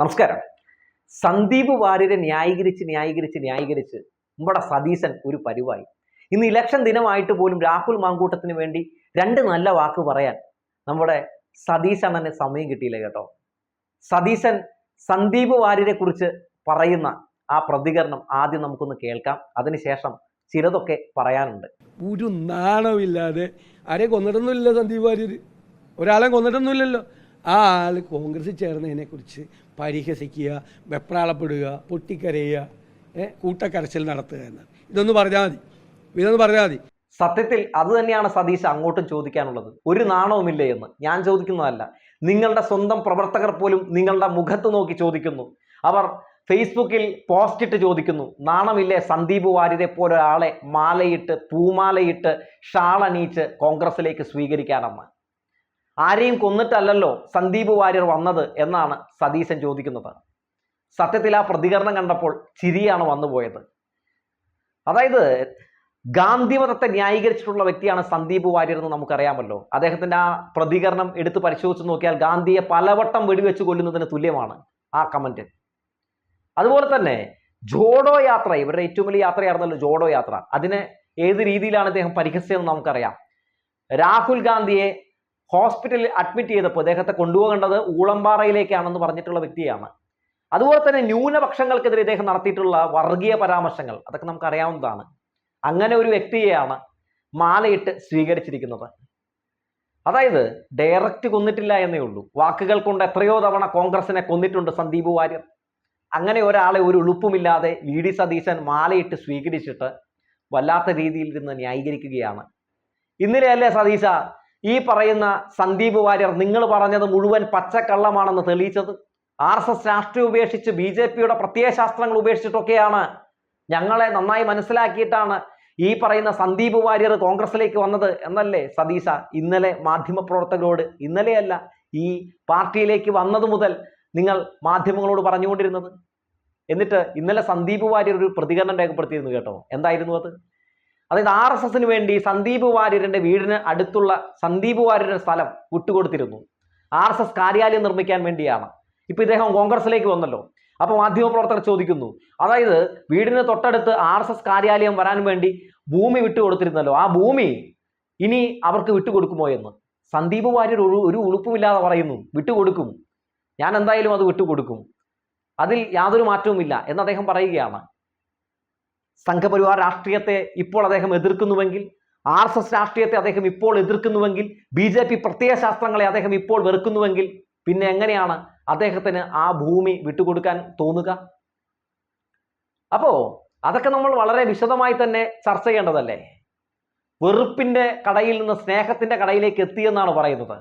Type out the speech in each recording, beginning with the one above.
നമസ്കാരം. സന്ദീപ് വാര്യരെ ന്യായീകരിച്ച് ന്യായീകരിച്ച് ന്യായീകരിച്ച് നമ്മുടെ സതീശൻ ഒരു പരിവായി. ഇന്ന് ഇലക്ഷൻ ദിനമായിട്ട് പോലും രാഹുൽ മാങ്കൂട്ടത്തിന് വേണ്ടി രണ്ട് നല്ല വാക്ക് പറയാൻ നമ്മുടെ സതീശൻ തന്നെ സമയം കിട്ടിയില്ല കേട്ടോ. സതീശൻ സന്ദീപ് വാര്യരെ കുറിച്ച് പറയുന്ന ആ പ്രതികരണം ആദ്യം നമുക്കൊന്ന് കേൾക്കാം. അതിനുശേഷം ചിലതൊക്കെ പറയാനുണ്ട്. ഒരു നാണമില്ലാതെ ആരെയും കൊന്നിട്ടൊന്നുമില്ല സന്ദീപ് വാര്യർ ഒരാളെ കൊന്നിട്ടൊന്നുമില്ലല്ലോ ആ ആൾ കോൺഗ്രസിൽ ചേർന്നതിനെ കുറിച്ച് പരിഹസിക്കുക വെപ്രാളപ്പെടുക പൊട്ടിക്കരയുക കൂട്ടക്കരച്ചിൽ നടത്തുക എന്ന്. ഇതൊന്ന് പറഞ്ഞാൽ മതി. ഇതൊന്ന് പറഞ്ഞാൽ മതി. സത്യത്തിൽ അത് തന്നെയാണ് സതീശ് അങ്ങോട്ടും ചോദിക്കാനുള്ളത്. ഒരു നാണവുമില്ലേ എന്ന്. ഞാൻ ചോദിക്കുന്നതല്ല. നിങ്ങളുടെ സ്വന്തം പ്രവർത്തകർ പോലും നിങ്ങളുടെ മുഖത്ത് നോക്കി ചോദിക്കുന്നു. അവർ ഫേസ്ബുക്കിൽ പോസ്റ്റ് ഇട്ട് ചോദിക്കുന്നു. നാണമില്ലേ സന്ദീപ് വാര്യരെ പോലെ ഒരാളെ മാലയിട്ട് പൂമാലയിട്ട് ഷാളണിയിച്ച് കോൺഗ്രസിലേക്ക് സ്വീകരിക്കാനെന്ന് ആരെയും കൊന്നിട്ടല്ലല്ലോ സന്ദീപ് വാര്യർ വന്നത് എന്നാണ് സതീശൻ ചോദിക്കുന്നത്. സത്യത്തിൽ ആ പ്രതികരണം കണ്ടപ്പോൾ ചിരിയാണ് വന്നുപോയത് അതായത് ഗാന്ധിമതത്തെ ന്യായീകരിച്ചിട്ടുള്ള വ്യക്തിയാണ് സന്ദീപ് വാര്യർ എന്ന് നമുക്കറിയാമല്ലോ. അദ്ദേഹത്തിന്റെ ആ പ്രതികരണം എടുത്ത് പരിശോധിച്ച് നോക്കിയാൽ ഗാന്ധിയെ പലവട്ടം വെടിവെച്ച് കൊല്ലുന്നതിന് തുല്യമാണ് ആ കമന്റ് അതുപോലെ തന്നെ ജോഡോ യാത്ര ഇവരുടെ ഏറ്റവും വലിയ യാത്രയായിരുന്നല്ലോ ജോഡോ യാത്ര. അതിന് ഏത് രീതിയിലാണ് അദ്ദേഹം പരിഹസിച്ചതെന്ന് നമുക്കറിയാം. രാഹുൽ ഗാന്ധിയെ ഹോസ്പിറ്റലിൽ അഡ്മിറ്റ് ചെയ്തപ്പോൾ അദ്ദേഹത്തെ കൊണ്ടുപോകേണ്ടത് ഊളമ്പാറയിലേക്കാണെന്ന് പറഞ്ഞിട്ടുള്ള വ്യക്തിയാണ്. അതുപോലെ തന്നെ ന്യൂനപക്ഷങ്ങൾക്കെതിരെ ഇദ്ദേഹം നടത്തിയിട്ടുള്ള വർഗീയ പരാമർശങ്ങൾ അതൊക്കെ നമുക്ക് അറിയാവുന്നതാണ്. അങ്ങനെ ഒരു വ്യക്തിയെയാണ് മാലയിട്ട് സ്വീകരിച്ചിരിക്കുന്നത്. അതായത് ഡയറക്റ്റ് കൊന്നിട്ടില്ല എന്നേ ഉള്ളൂ. വാക്കുകൾ കൊണ്ട് എത്രയോ തവണ കോൺഗ്രസിനെ കൊന്നിട്ടുണ്ട് സന്ദീപ് വാര്യർ. അങ്ങനെ ഒരാളെ ഒരു ഉളുപ്പുമില്ലാതെ വി ഡി സതീശൻ മാലയിട്ട് സ്വീകരിച്ചിട്ട് വല്ലാത്ത രീതിയിൽ ഇരുന്ന് ന്യായീകരിക്കുകയാണ്. ഇന്നലെയല്ലേ സതീശ ഈ പറയുന്ന സന്ദീപ് വാര്യർ നിങ്ങൾ പറഞ്ഞത് മുഴുവൻ പച്ചക്കള്ളമാണെന്ന് തെളിയിച്ചത്. ആർ എസ് എസ് രാഷ്ട്രീയം ഉപേക്ഷിച്ച് ബി ജെ പിയുടെ പ്രത്യയശാസ്ത്രങ്ങൾ ഉപേക്ഷിച്ചിട്ടൊക്കെയാണ് ഞങ്ങളെ നന്നായി മനസ്സിലാക്കിയിട്ടാണ് ഈ പറയുന്ന സന്ദീപ് വാര്യർ കോൺഗ്രസിലേക്ക് വന്നത് എന്നല്ലേ സതീശ? ഇന്നലെ മാധ്യമപ്രവർത്തകരോട് ഇന്നലെയല്ല ഈ പാർട്ടിയിലേക്ക് വന്നത് മുതൽ നിങ്ങൾ മാധ്യമങ്ങളോട് പറഞ്ഞുകൊണ്ടിരുന്നത്. എന്നിട്ട് ഇന്നലെ സന്ദീപ് വാര്യർ ഒരു പ്രതികരണം രേഖപ്പെടുത്തിയിരുന്നു കേട്ടോ. എന്തായിരുന്നു അത്? അതായത് ആർ എസ് എസിന് വേണ്ടി സന്ദീപ് വാര്യരുടെ വീടിന് അടുത്തുള്ള സന്ദീപ് വാര്യരുടെ സ്ഥലം വിട്ടുകൊടുത്തിരുന്നു. ആർ എസ് എസ് കാര്യാലയം നിർമ്മിക്കാൻ വേണ്ടിയാണ്. ഇപ്പൊ ഇദ്ദേഹം കോൺഗ്രസിലേക്ക് വന്നല്ലോ. അപ്പൊ മാധ്യമപ്രവർത്തകർ ചോദിക്കുന്നു അതായത് വീടിന് തൊട്ടടുത്ത് ആർ എസ് എസ് കാര്യാലയം വരാൻ വേണ്ടി ഭൂമി വിട്ടുകൊടുത്തിരുന്നല്ലോ. ആ ഭൂമി ഇനി അവർക്ക് വിട്ടുകൊടുക്കുമോ എന്ന്? സന്ദീപ് വാര്യർ ഒരു ഒരു ഉളുപ്പുമില്ലാതെ പറയുന്നു വിട്ടുകൊടുക്കും. ഞാൻ എന്തായാലും അത് വിട്ടുകൊടുക്കും. അതിൽ യാതൊരു മാറ്റവുമില്ല എന്ന് അദ്ദേഹം പറയുകയാണ്. സംഘപരിവാർ രാഷ്ട്രീയത്തെ ഇപ്പോൾ അദ്ദേഹം എതിർക്കുന്നുവെങ്കിൽ ആർ എസ് എസ് രാഷ്ട്രീയത്തെ അദ്ദേഹം ഇപ്പോൾ എതിർക്കുന്നുവെങ്കിൽ ബി ജെ പി പ്രത്യയശാസ്ത്രങ്ങളെ അദ്ദേഹം ഇപ്പോൾ വെറുക്കുന്നുവെങ്കിൽ പിന്നെ എങ്ങനെയാണ് അദ്ദേഹത്തിന് ആ ഭൂമി വിട്ടുകൊടുക്കാൻ തോന്നുക? അപ്പോ അതൊക്കെ നമ്മൾ വളരെ വിശദമായി തന്നെ ചർച്ച ചെയ്യേണ്ടതല്ലേ? വെറുപ്പിന്റെ കടയിൽ നിന്ന് സ്നേഹത്തിന്റെ കടയിലേക്ക് എത്തിയെന്നാണ് പറയുന്നത്.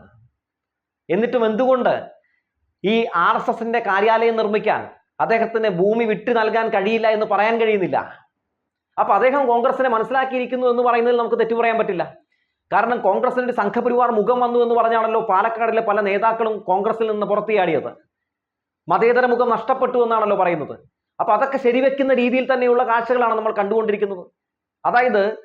എന്നിട്ടും എന്തുകൊണ്ട് ഈ ആർ എസ് എസിന്റെ കാര്യാലയം നിർമ്മിക്കാൻ അദ്ദേഹത്തിന് ഭൂമി വിട്ടു നൽകാൻ കഴിയില്ല എന്ന് പറയാൻ കഴിയുന്നില്ല? അപ്പൊ അദ്ദേഹം കോൺഗ്രസിനെ മനസ്സിലാക്കിയിരിക്കുന്നു എന്ന് പറയുന്നതിൽ നമുക്ക് തെറ്റു പറയാൻ പറ്റില്ല. കാരണം കോൺഗ്രസിന്റെ സംഘപരിവാർ മുഖം വന്നു എന്ന് പറഞ്ഞാണല്ലോ പാലക്കാടിലെ പല നേതാക്കളും കോൺഗ്രസിൽ നിന്ന് പുറത്തിയാടിയത്. മതേതര മുഖം നഷ്ടപ്പെട്ടു എന്നാണല്ലോ പറയുന്നത്. അപ്പൊ അതൊക്കെ ശരിവെക്കുന്ന രീതിയിൽ തന്നെയുള്ള കാഴ്ചകളാണ് നമ്മൾ കണ്ടുകൊണ്ടിരിക്കുന്നത്. അതായത്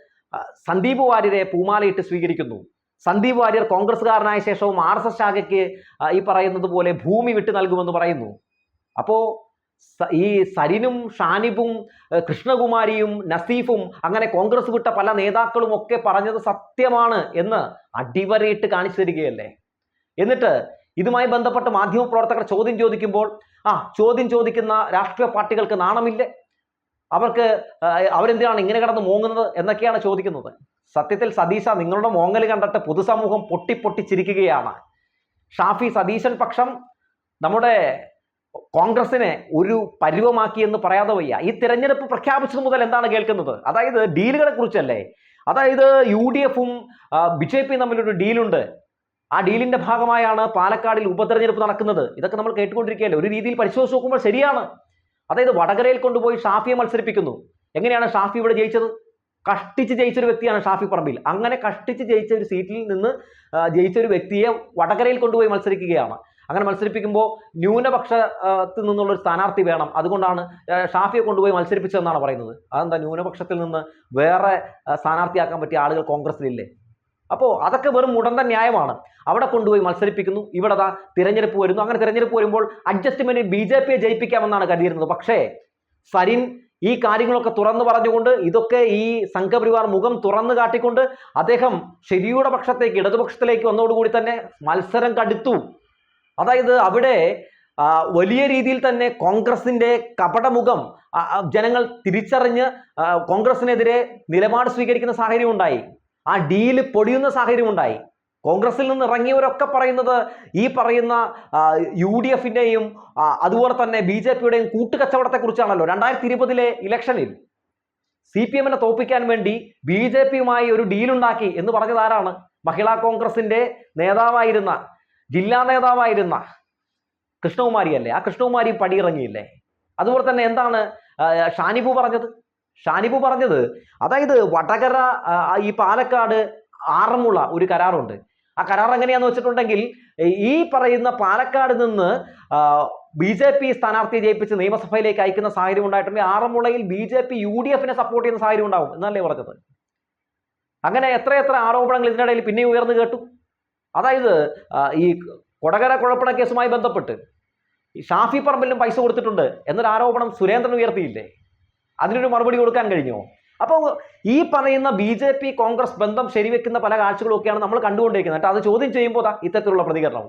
സന്ദീപ് വാര്യരെ പൂമാലയിട്ട് സ്വീകരിക്കുന്നു. സന്ദീപ് വാര്യർ കോൺഗ്രസ്സുകാരനായ ശേഷവും ആർ എസ് എസ് ശാഖയ്ക്ക് ഈ പറയുന്നത് പോലെ ഭൂമി വിട്ടു നൽകുമെന്ന് പറയുന്നു. അപ്പോ സ- ഈ സരിനും ഷാനിബും കൃഷ്ണകുമാരിയും നസീഫും അങ്ങനെ കോൺഗ്രസ് വിട്ട പല നേതാക്കളും ഒക്കെ പറഞ്ഞത് സത്യമാണ് എന്ന് അടിവരയിട്ട് കാണിച്ചു തരികയല്ലേ എന്നിട്ട് ഇതുമായി ബന്ധപ്പെട്ട് മാധ്യമപ്രവർത്തകർ ചോദ്യം ചോദിക്കുമ്പോൾ ആ ചോദ്യം ചോദിക്കുന്ന രാഷ്ട്രീയ പാർട്ടികൾക്ക് നാണമില്ലേ? അവർക്ക് അവരെന്തിനാണ് ഇങ്ങനെ കിടന്ന് മോങ്ങുന്നത് എന്നൊക്കെയാണ് ചോദിക്കുന്നത്. സത്യത്തിൽ സതീശ നിങ്ങളുടെ മോങ്ങൽ കണ്ടിട്ട് പൊതുസമൂഹം പൊട്ടിപ്പൊട്ടിച്ചിരിക്കുകയാണ് ഷാഫി സതീശൻ പക്ഷം നമ്മുടെ കോൺഗ്രസിനെ ഒരു പരുവമാക്കി എന്ന് പറയാതെ വയ്യ. ഈ തിരഞ്ഞെടുപ്പ് പ്രഖ്യാപിച്ചത് മുതൽ എന്താണ് കേൾക്കുന്നത്? അതായത് ഡീലുകളെ കുറിച്ചല്ലേ? അതായത് യു ഡി എഫും ബി ജെ പിയും തമ്മിലൊരു ഡീലുണ്ട്. ആ ഡീലിന്റെ ഭാഗമായാണ് പാലക്കാടിൽ ഉപതെരഞ്ഞെടുപ്പ് നടക്കുന്നത്. ഇതൊക്കെ നമ്മൾ കേട്ടുകൊണ്ടിരിക്കുകയല്ലേ? ഒരു രീതിയിൽ പരിശോധിച്ച് നോക്കുമ്പോൾ ശരിയാണ്. അതായത് വടകരയിൽ കൊണ്ടുപോയി ഷാഫിയെ മത്സരിപ്പിക്കുന്നു. എങ്ങനെയാണ് ഷാഫി ഇവിടെ ജയിച്ചത്? കഷ്ടിച്ച് ജയിച്ച ഒരു വ്യക്തിയാണ് ഷാഫി പറമ്പിൽ. അങ്ങനെ കഷ്ടിച്ച് ജയിച്ച ഒരു സീറ്റിൽ നിന്ന് ജയിച്ച ഒരു വ്യക്തിയെ വടകരയിൽ കൊണ്ടുപോയി മത്സരിക്കുകയാണ്. അങ്ങനെ മത്സരിപ്പിക്കുമ്പോൾ ന്യൂനപക്ഷത്തിൽ നിന്നുള്ള ഒരു സ്ഥാനാർത്ഥി വേണം. അതുകൊണ്ടാണ് ഷാഫിയെ കൊണ്ടുപോയി മത്സരിപ്പിച്ചതെന്നാണ് പറയുന്നത്. അതെന്താ ന്യൂനപക്ഷത്തിൽ നിന്ന് വേറെ സ്ഥാനാർത്ഥിയാക്കാൻ പറ്റിയ ആളുകൾ കോൺഗ്രസിലില്ലേ അപ്പോൾ അതൊക്കെ വെറും മുടന്ത ന്യായമാണ്. അവിടെ കൊണ്ടുപോയി മത്സരിപ്പിക്കുന്നു. ഇവിടെ അതാ തിരഞ്ഞെടുപ്പ് വരുന്നു. അങ്ങനെ തിരഞ്ഞെടുപ്പ് വരുമ്പോൾ അഡ്ജസ്റ്റ്മെന്റ് ബി ജെ പിയെ ജയിപ്പിക്കാമെന്നാണ് കരുതിയിരുന്നത്. പക്ഷേ സരിൻ ഈ കാര്യങ്ങളൊക്കെ തുറന്നു പറഞ്ഞുകൊണ്ട് ഇതൊക്കെ ഈ സംഘപരിവാർ മുഖം തുറന്നു കാട്ടിക്കൊണ്ട് അദ്ദേഹം ശരിയുടെ പക്ഷത്തേക്ക് ഇടതുപക്ഷത്തിലേക്ക് വന്നതോടുകൂടി തന്നെ മത്സരം കടുത്തു. അതായത് അവിടെ വലിയ രീതിയിൽ തന്നെ കോൺഗ്രസിന്റെ കപടമുഖം ജനങ്ങൾ തിരിച്ചറിഞ്ഞ് കോൺഗ്രസിനെതിരെ നിലപാട് സ്വീകരിക്കുന്ന സാഹചര്യം ഉണ്ടായി. ആ ഡീൽ പൊടിയുന്ന സാഹചര്യം ഉണ്ടായി. കോൺഗ്രസിൽ നിന്ന് ഇറങ്ങിയവരൊക്കെ പറയുന്നത് ഈ പറയുന്ന യു ഡി എഫിന്റെയും അതുപോലെ തന്നെ ബി ജെ പിയുടെയും കൂട്ടുകച്ചവടത്തെ കുറിച്ചാണല്ലോ രണ്ടായിരത്തി ഇരുപതിലെ ഇലക്ഷനിൽ സി പി എമ്മിനെ തോപ്പിക്കാൻ വേണ്ടി ബി ജെ പിയുമായി ഒരു ഡീലുണ്ടാക്കി എന്ന് പറഞ്ഞത് ആരാണ്? മഹിളാ കോൺഗ്രസിന്റെ നേതാവായിരുന്ന ജില്ലാ നേതാവായിരുന്ന കൃഷ്ണകുമാരി അല്ലേ? ആ കൃഷ്ണകുമാരി പടിയിറങ്ങിയില്ലേ? അതുപോലെ തന്നെ എന്താണ് ഷാനിബു പറഞ്ഞത്? ഷാനിബു പറഞ്ഞത് അതായത് വടകര ഈ പാലക്കാട് ആറന്മുള ഒരു കരാറുണ്ട്. ആ കരാർ എങ്ങനെയാന്ന് വെച്ചിട്ടുണ്ടെങ്കിൽ ഈ പറയുന്ന പാലക്കാട് നിന്ന് ബി ജെ പി സ്ഥാനാർത്ഥിയെ ജയിപ്പിച്ച് നിയമസഭയിലേക്ക് അയക്കുന്ന സാഹചര്യം ഉണ്ടായിട്ടുണ്ടെങ്കിൽ ആറന്മുളയിൽ B J P U D എഫിനെ സപ്പോർട്ട് ചെയ്യുന്ന സാഹചര്യം ഉണ്ടാവും എന്നല്ലേ പറഞ്ഞത്. അങ്ങനെ എത്ര എത്ര ആരോപണങ്ങൾ ഇതിനിടയിൽ പിന്നെ ഉയർന്നു കേട്ടു. അതായത് ഈ കൊടകര കുഴപ്പണ കേസുമായി ബന്ധപ്പെട്ട് ഈ ഷാഫി പറമ്പിലും പൈസ കൊടുത്തിട്ടുണ്ട് എന്നൊരു ആരോപണം സുരേന്ദ്രൻ ഉയർത്തിയില്ലേ? അതിനൊരു മറുപടി കൊടുക്കാൻ കഴിഞ്ഞോ? അപ്പോൾ ഈ പറയുന്ന ബി ജെ പി കോൺഗ്രസ് ബന്ധം ശരിവെക്കുന്ന പല കാഴ്ചകളൊക്കെയാണ് നമ്മൾ കണ്ടുകൊണ്ടിരിക്കുന്നത്. അത് ചോദ്യം ചെയ്യുമ്പോൾ ദാ ഇത്തരത്തിലുള്ള പ്രതികരണം.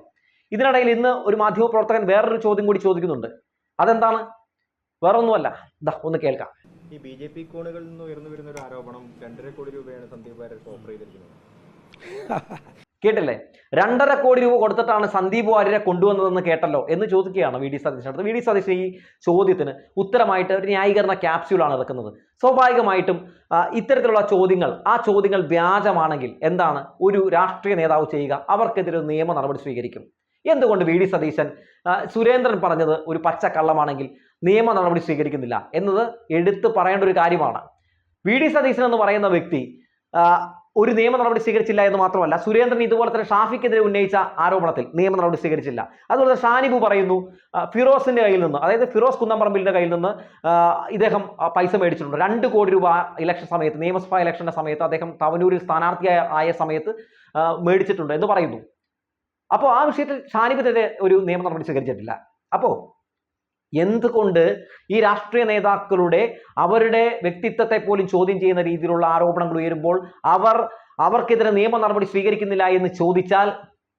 ഇതിനിടയിൽ ഇന്ന് ഒരു മാധ്യമപ്രവർത്തകൻ വേറൊരു ചോദ്യം കൂടി ചോദിക്കുന്നുണ്ട്. അതെന്താണ്? വേറൊന്നുമല്ല. ദാ ഒന്ന് കേൾക്കാം. ഈ ബി ജെ പി കോണുകളിൽ നിന്ന് ഉയർന്നു വരുന്ന ഒരു ആരോപണം രണ്ടര കോടി രൂപയാണ് സന്ദീപ് വാര്യർക്ക് ഓഫർ ചെയ്തിരിക്കുന്നത്. കേട്ടില്ലേ? രണ്ടര കോടി രൂപ കൊടുത്തിട്ടാണ് സന്ദീപ് വാര്യരെ കൊണ്ടുവന്നതെന്ന് കേട്ടല്ലോ എന്ന് ചോദിക്കുകയാണ് വി ഡി സതീശൻ. അടുത്ത് വി ഡി സതീശൻ ഈ ചോദ്യത്തിന് ഉത്തരമായിട്ട് ഒരു ന്യായീകരണ ക്യാപ്സ്യൂളാണ് ഇറക്കുന്നത്. സ്വാഭാവികമായിട്ടും ഇത്തരത്തിലുള്ള ചോദ്യങ്ങൾ ആ ചോദ്യങ്ങൾ വ്യാജമാണെങ്കിൽ എന്താണ് ഒരു രാഷ്ട്രീയ നേതാവ് ചെയ്യുക? അവർക്കെതിരെ നിയമ നടപടി സ്വീകരിക്കും. എന്തുകൊണ്ട് വി ഡി സതീശൻ സുരേന്ദ്രൻ പറഞ്ഞത് ഒരു പച്ച കള്ളമാണെങ്കിൽ നിയമ നടപടി സ്വീകരിക്കുന്നില്ല? എന്നത് എടുത്തു പറയേണ്ട ഒരു കാര്യമാണ്. വി ഡി സതീശൻ എന്ന് പറയുന്ന വ്യക്തി ഒരു നിയമ നടപടി സ്വീകരിച്ചില്ല എന്ന് മാത്രമല്ല സുരേന്ദ്രൻ ഇതുപോലെ തന്നെ ഷാഫിക്കെതിരെ ഉന്നയിച്ച ആരോപണത്തിൽ നിയമ നടപടി സ്വീകരിച്ചില്ല. അതുപോലെ തന്നെ ഷാനിബു പറയുന്നു ഫിറോസിന്റെ കയ്യിൽ നിന്ന് അതായത് ഫിറോസ് കുന്നംപറമ്പിലിന്റെ കയ്യിൽ നിന്ന് ഇദ്ദേഹം പൈസ മേടിച്ചിട്ടുണ്ട്. രണ്ട് കോടി രൂപ ഇലക്ഷൻ സമയത്ത് നിയമസഭാ ഇലക്ഷന്റെ സമയത്ത് അദ്ദേഹം തവനൂരിൽ സ്ഥാനാർത്ഥിയായ ആയ സമയത്ത് മേടിച്ചിട്ടുണ്ട് എന്ന് പറയുന്നു. അപ്പോൾ ആ വിഷയത്തിൽ ഷാനിബിനെതിരെ ഒരു നിയമ നടപടി സ്വീകരിച്ചിട്ടില്ല. അപ്പോൾ എന്തുകൊണ്ട് ഈ രാഷ്ട്രീയ നേതാക്കളുടെ അവരുടെ വ്യക്തിത്വത്തെ പോലും ചോദ്യം ചെയ്യുന്ന രീതിയിലുള്ള ആരോപണങ്ങൾ ഉയരുമ്പോൾ അവർ അവർക്കെതിരെ നിയമ നടപടി സ്വീകരിക്കുന്നില്ല എന്ന് ചോദിച്ചാൽ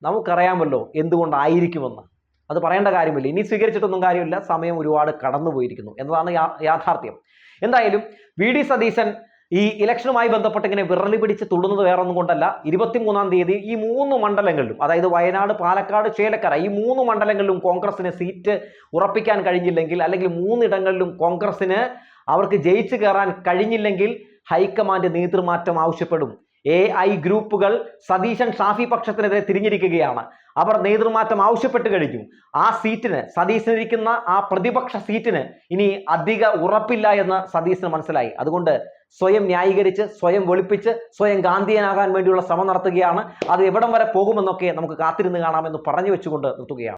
നമുക്കറിയാമല്ലോ എന്തുകൊണ്ടായിരിക്കുമെന്ന്. അത് പറയേണ്ട കാര്യമില്ല. ഇനി സ്വീകരിച്ചിട്ടൊന്നും കാര്യമില്ല. സമയം ഒരുപാട് കടന്നുപോയിരിക്കുന്നു എന്നതാണ് യാഥാർത്ഥ്യം. എന്തായാലും വി. ഡി. സതീശൻ ഈ ഇലക്ഷനുമായി ബന്ധപ്പെട്ട് ഇങ്ങനെ വിറളി പിടിച്ച് തുള്ളുന്നത് വേറൊന്നും കൊണ്ടല്ല. ഇരുപത്തിമൂന്നാം തീയതി ഈ മൂന്ന് മണ്ഡലങ്ങളിലും അതായത് വയനാട് പാലക്കാട് ചേലക്കര ഈ മൂന്ന് മണ്ഡലങ്ങളിലും കോൺഗ്രസിന് സീറ്റ് ഉറപ്പിക്കാൻ കഴിഞ്ഞില്ലെങ്കിൽ അല്ലെങ്കിൽ മൂന്നിടങ്ങളിലും കോൺഗ്രസിന് അവർക്ക് ജയിച്ചു കയറാൻ കഴിഞ്ഞില്ലെങ്കിൽ ഹൈക്കമാൻഡ് നേതൃമാറ്റം ആവശ്യപ്പെടും. എ ഐ ഗ്രൂപ്പുകൾ സതീശൻ ഷാഫി പക്ഷത്തിനെതിരെ തിരിഞ്ഞിരിക്കുകയാണ്. അവർ നേതൃമാറ്റം ആവശ്യപ്പെട്ട് കഴിഞ്ഞു. ആ സീറ്റിന് സതീശനിരിക്കുന്ന ആ പ്രതിപക്ഷ സീറ്റിന് ഇനി അധിക ഉറപ്പില്ല എന്ന് സതീശന് മനസ്സിലായി. അതുകൊണ്ട് സ്വയം ന്യായീകരിച്ച് സ്വയം വെളുപ്പിച്ച് സ്വയം ഗാന്ധിയനാകാൻ വേണ്ടിയുള്ള ശ്രമം നടത്തുകയാണ്. അത് എവിടം വരെ പോകുമെന്നൊക്കെ നമുക്ക് കാത്തിരുന്ന് കാണാമെന്ന് പറഞ്ഞു വെച്ചുകൊണ്ട് നിർത്തുകയാണ്.